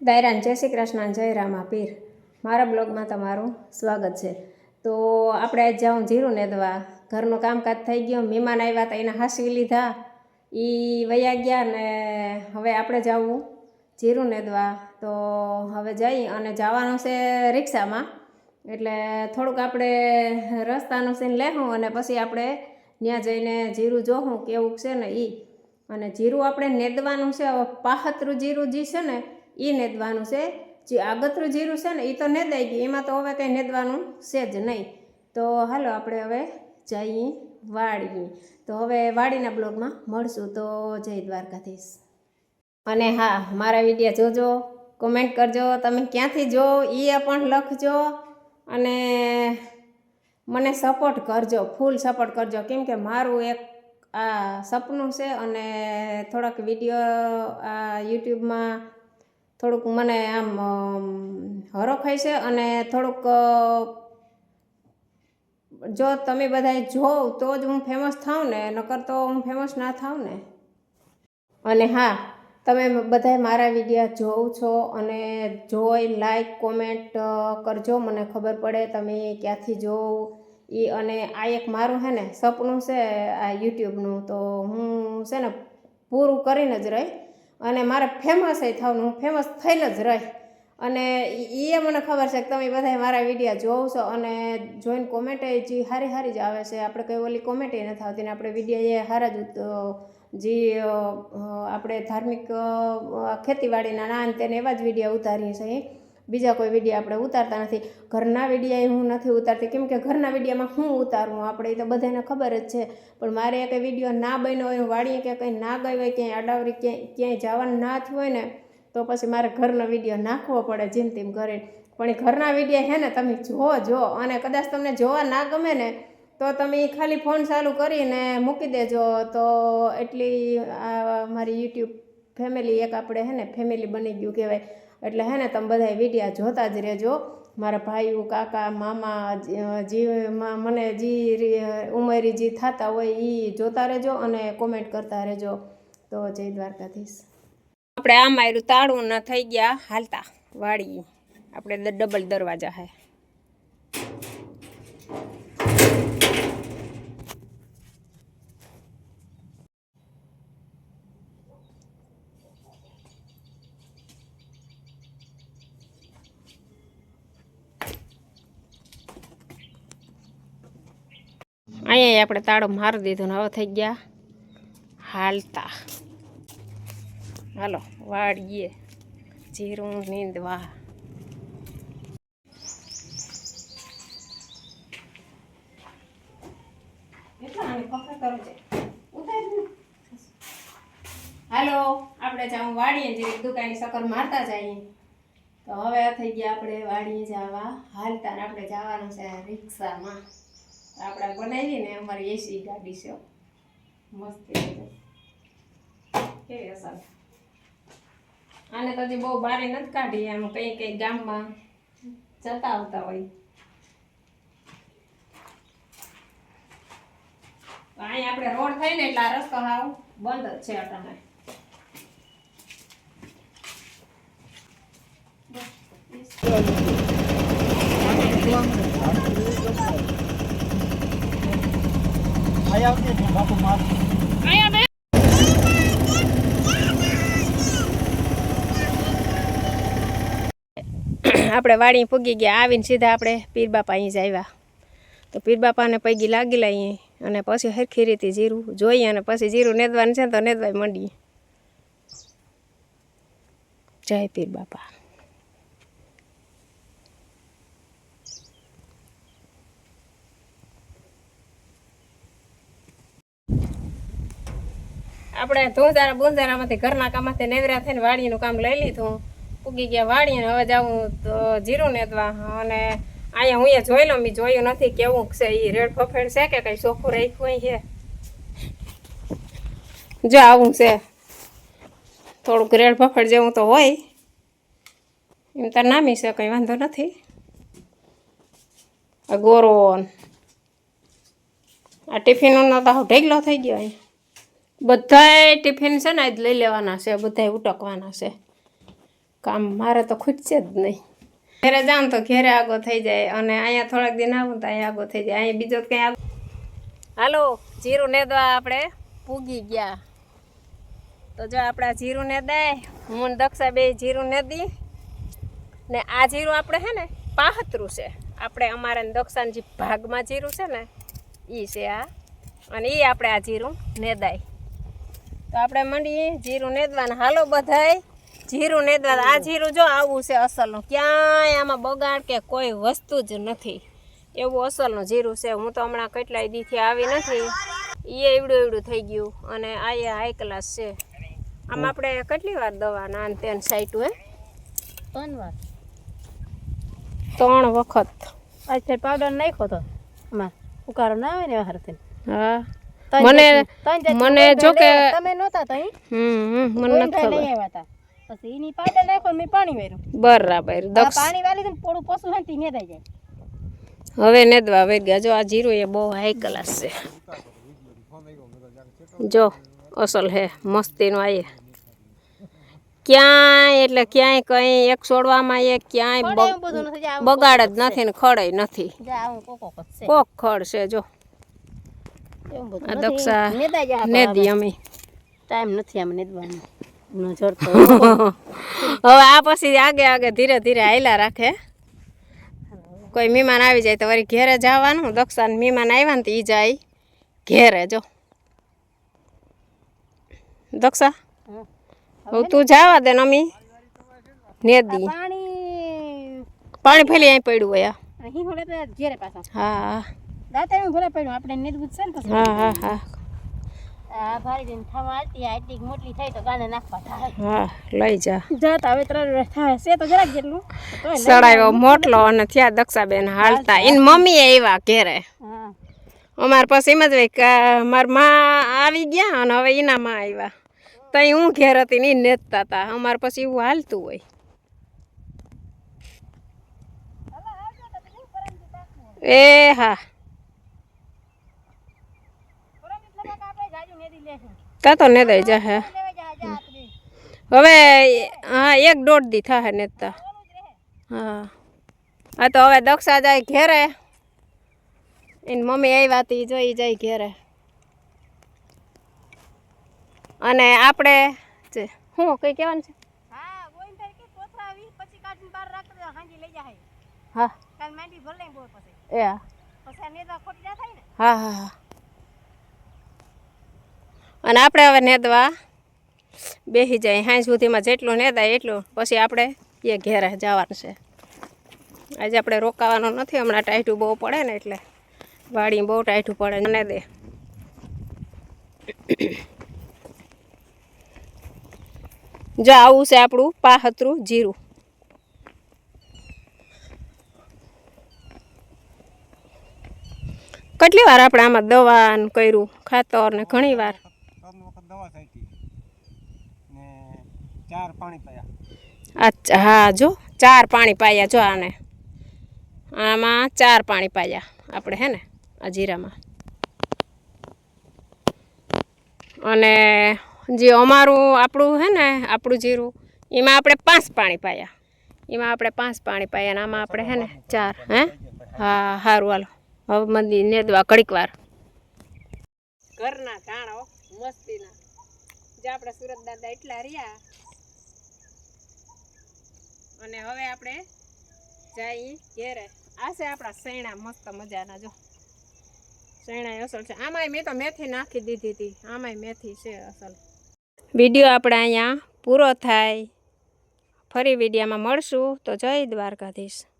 દાયરાન, જય શ્રી કૃષ્ણ જય રામા પીર. મારા બ્લોગમાં તમારું સ્વાગત છે. તો આપણે આજ જાઉં જીરું નેદવા. ઘરનું કામકાજ થઈ ગયું, મહેમાન આવ્યા હતા એને હાંસવી લીધા. એ વયા ગયા ને હવે આપણે જવું જીરું નેદવા. તો હવે જઈ અને જવાનું છે રિક્ષામાં. એટલે થોડુંક આપણે રસ્તાનું સીન લેવું અને પછી આપણે ત્યાં જઈને જીરું જોવું કેવું છે ને એ અને જીરું આપણે નેદવાનું છે હવે પાહતરું જીરું જે છે ને એ નેદવાનું છે. જે આગતરું જીરું છે ને એ તો નેદાઈ ગયું. એમાં તો હવે કંઈ નેદવાનું છે જ નહીં. તો હાલો આપણે હવે જઈએ વાડીએ. તો હવે વાડીના બ્લોગમાં મળશું. તો જય દ્વારકાધીશ. અને હા, મારા વીડિયો જોજો, કોમેન્ટ કરજો, તમે ક્યાંથી જો એ પણ લખજો અને મને સપોર્ટ કરજો, ફૂલ સપોર્ટ કરજો. કેમ કે મારું એક આ સપનું છે અને થોડાક વીડિયો આ યુટ્યુબમાં થોડુંક મને આમ હરખાય છે અને થોડુંક જો તમે બધા જોવ તો જ હું ફેમસ થાઉં ને, નકર તો હું ફેમસ ના થાઉં ને. અને હા, તમે બધાય મારા વિડીયા જોવ છો અને જોઈ લાઈક કોમેન્ટ કરજો. મને ખબર પડે તમે ક્યાંથી જોવ એ અને આ એક મારું છે ને સપનું છે આ યુટ્યુબનું તો હું છે ને પૂરું કરીને જ રહી. અને મારે ફેમસ એ થવાનું, હું ફેમસ થઈને જ રહી. અને એ મને ખબર છે કે તમે બધા મારા વિડીયા જોવ છો અને જોઈને કોમેન્ટ જે હારી હારી જ આવે છે. આપણે કંઈ ઓલી કોમેન્ટ નથી આવતી ને આપણે વિડીયા એ હારા જ જે આપણે ધાર્મિક ખેતીવાડીના ને તેને એવા જ વિડીયા ઉતારીએ છીએ. બીજા કોઈ વીડિયો આપણે ઉતારતા નથી. ઘરના વિડીયા હું નથી ઉતારતી. કેમ કે ઘરના વિડીયામાં હું ઉતારું આપણે તો બધાને ખબર જ છે. પણ મારે કંઈ વીડિયો ના બન્યો હોય વાળીએ કે કંઈ ના ગઈ હોય, ક્યાંય આડાવરી ક્યાંય ક્યાંય જવાનું ના થયું હોય ને, તો પછી મારે ઘરનો વીડિયો નાખવો પડે જેમ તેમ ઘરે. પણ એ ઘરના વિડીયા હે ને, તમે જુઓ જો અને કદાચ તમને જોવા ના ગમે ને, તો તમે ખાલી ફોન ચાલુ કરીને મૂકી દેજો. તો એટલી મારી યુટ્યુબ ફેમિલી, એક આપણે હે ને, ફેમિલી બની ગયું કહેવાય. એટલે હે ને, તમે બધા વિડીયા જોતા જ રહેજો. મારા ભાઈઓ, કાકા, મામા, જે મને જે ઉંમરી જે થતા હોય એ જોતા રહેજો અને કોમેન્ટ કરતા રહેજો. તો જય દ્વારકાધીશ. આપણે આ માર્યું તાળું ન થઈ ગયા, હાલતા વાળી આપણે ડબલ દરવાજા હે. અહીંયા આપણે તાળો મારી દીધો ને હવે થઈ ગયા હાલતા. હાલો, વાળીએ. જીરું, નીંદવા. હાલો, આપણે જાઉં વાડીએ જે દુકાની સકર મારતા જઈએ. તો હવે થઈ ગયા આપણે વાડીએ જવા. હાલતા ને આપણે જવાનું છે રિક્ષામાં. આપણે બનાવી ને અમારી એસી ગાડી છે. મસ્ત કેવી અસર? આને તો હજી બહુ બારી નથી કાઢી એમ કઈ કઈ ગામમાં જતા આવતા હોય. અહીંયા આપણે રોડ થઈ ને એટલે આ રસ્તો હાવ બંધ જ છે અટાણે. આપણે વાડી પૂગી ગયા, આવીને સીધા આપણે પીર બાપા અહીં જ આવ્યા. તો પીર બાપાને પૈગી લાગી લઈએ અને પછી હરખી રીતે જીરું જોઈએ અને પછી જીરું નેદવાનું છે તો નેદવાય મંડીએ જય પીર બાપા આપણે ધોધારા બોંધારામાંથી ઘરના કામમાંથી નેવરા થઈને વાડીનું કામ લઈ લીધું. ઉગી ગયા વાડીને, હવે જાઉં તો જીરું નેતવા અને અહીંયા હું એ જોઈ લઉં મેં જોયું નથી કેવું છે એ રેડ ફફેડ છે કે કંઈ ચોખ્ખું રાખ્યું છે. જો આવું છે. થોડુંક રેડ ફફેડ જેવું તો હોય. એમ તાર નામી છે, કંઈ વાંધો નથી. આ ગોરોન આ ટિફિનનો તો ઢેગલો થઈ ગયો અહીં. બધાય ટિફિન છે ને આજ લઈ લેવાના છે બધાય ઉટકવાના છે. કામ મારે તો ખૂટશે જ નહીં. ઘેરે જાઉં તો ઘેરે આગો થઈ જાય અને અહીંયા થોડાક દિન આવું તો અહીંયા આગો થઈ જાય. અહીંયા બીજો કંઈ આગો હાલો, જીરું નેદવા આપણે પૂગી ગયા. તો જો આપણે જીરું નેદાય, હું દક્ષા બે જીરું નેદી. ને આ જીરું આપણે છે ને પાહતરું છે. આપણે અમારે ને દક્ષાના જે ભાગમાં જીરું છે ને એ છે આ. અને એ આપણે આ જીરું નેદાય. તો આપણે મંડીએ જીરું નેદવાના. હાલો બધાય જીરું નેદવા. આ જીરું જો આવું છે અસલનું. ક્યાંય આમાં બગાડ કે કોઈ વસ્તુ જ નથી. એવું અસલનું જીરું છે. હું તો હમણાં કેટલાય દીથી આવી નથી. એ એવડું એવડું થઈ ગયું અને આ એ હાઈ ક્લાસ છે. આમ આપણે કેટલી વાર દવા ના ને તેન સાઈટું હે ત્રણ વાર. ત્રણ વખત. આજ પાવડર નાખ્યો તો. આમાં ઉકાળો ના આવે ને હારથી હા. મને મને જો કે તમે નહોતા તઈ હમ મને નથી ખબર. પછી એની પાડે નાખો ને મેં પાણી વેરું બરાબર દક્ષ પાણી વાળી ને પોડું પોસું હોય ને નેદાઈ જાય. હવે નેદવા ગયા જો આ જીરો એ બહુ હાઈ ક્લાસ છે. જો અસલ હે મસ્તીનું આયે ક્યાંય એટલે ક્યાંય કંઈ એક છોડવામાં એ ક્યાંય બગાડ જ નથી ને ખડે નથી. કોકો ખડ છે જો. દક્ષા નેદી અમે. ટાઈમ નથી આમ નેદવાનો. ન હવે આ પછી આગે આગે ધીરે ધીરે હાયલા રાખે. કોઈ મહેમાન આવી જાય તો વળી ઘેરે જવાનું. દક્ષા મહેમાન આવ્યા ને તો એ જાય. ઘેરે જો. દક્ષા હું. તું જવા દે ને અમી. નેદી. પાણી પાણી ફેલી અહીં પડ્યું હોય પાછા. હા. દાંતે ભલે પડ્યું આપણે જ છે ને પછી હા હા હા. આ ભારી દિન થવા આટલી આટલી મોટલી થઈ તો ગાને નાખવા થાય. હા લઈ જા. જાતા હવે ત્રણ થાય. છે તો જરાક જેટલું સડાયો મોટલો અને થયા દક્ષાબેન હાલતા. ઇન મમ્મી આવ્યા ઘેરે. હા. અમારે પછી એમ જ હોય મારા માં આવી ગયા અને હવે એના માં આવ્યા. તઈ હું ઘેર હતી ને નેતતા હતા અમારે પછી એવું હાલતું હોય. એ હા. તા તો ને દઈ જા હે હવે હા એક દોઢ દી થાય નેતા હા. હા તો હવે દક્ષા જાય ઘેરે. એની મમ્મી આવ્યા હતી જોઈ જાય ઘેરે. અને આપણે જે શું કઈ કહેવાનું છે? હા હા. કે અને આપણે હવે નેદવા બેસી જાય. સાંજ સુધીમાં જેટલું નેદાય એટલું. પછી આપણે એ ઘેરે જવાનું છે. આજે આપણે રોકાવાનું નથી. હમણાં ટાઈટું બહુ પડે ને એટલે વાડી બહુ ટાઈટું પડે ને દે જો આવું છે આપણું પાહતરું જીરું. કેટલી વાર આપણે આમાં દવા ને કર્યું? ખાતર ને ઘણી વાર દવા છાંટી ને ચાર પાણી પાયા. અચ્છા, હા, જો, ચાર પાણી પાયા, જો આને. આમાં ચાર પાણી પાયા આપણે, હે ને, આ જીરામાં. અને જે અમારું આપણું, હે ને, આપણું જીરું, એમાં આપણે પાંચ પાણી પાયા. એમાં આપણે પાંચ પાણી પાયા અને આમાં આપણે, હે ને, ચાર, હે? હા સારું હાલો. હવે મંદિર નેદવા ઘડીક વાર. ઘરના ધાણો મસ્તીના. જે આપણા સુરત દાદા એટલા રહ્યા. અને હવે આપણે જઈ ઘેરે. આ છે આપણા સૈણા મસ્ત મજાના, જો. સૈણા અસલ છે. આમાંય મેં તો મેથી નાખી દીધી હતી. આમાંય મેથી છે અસલ. વીડિયો આપણે અહીંયા પૂરો થાય. ફરી વિડીયામાં મળશું. તો જય દ્વારકાધીશ.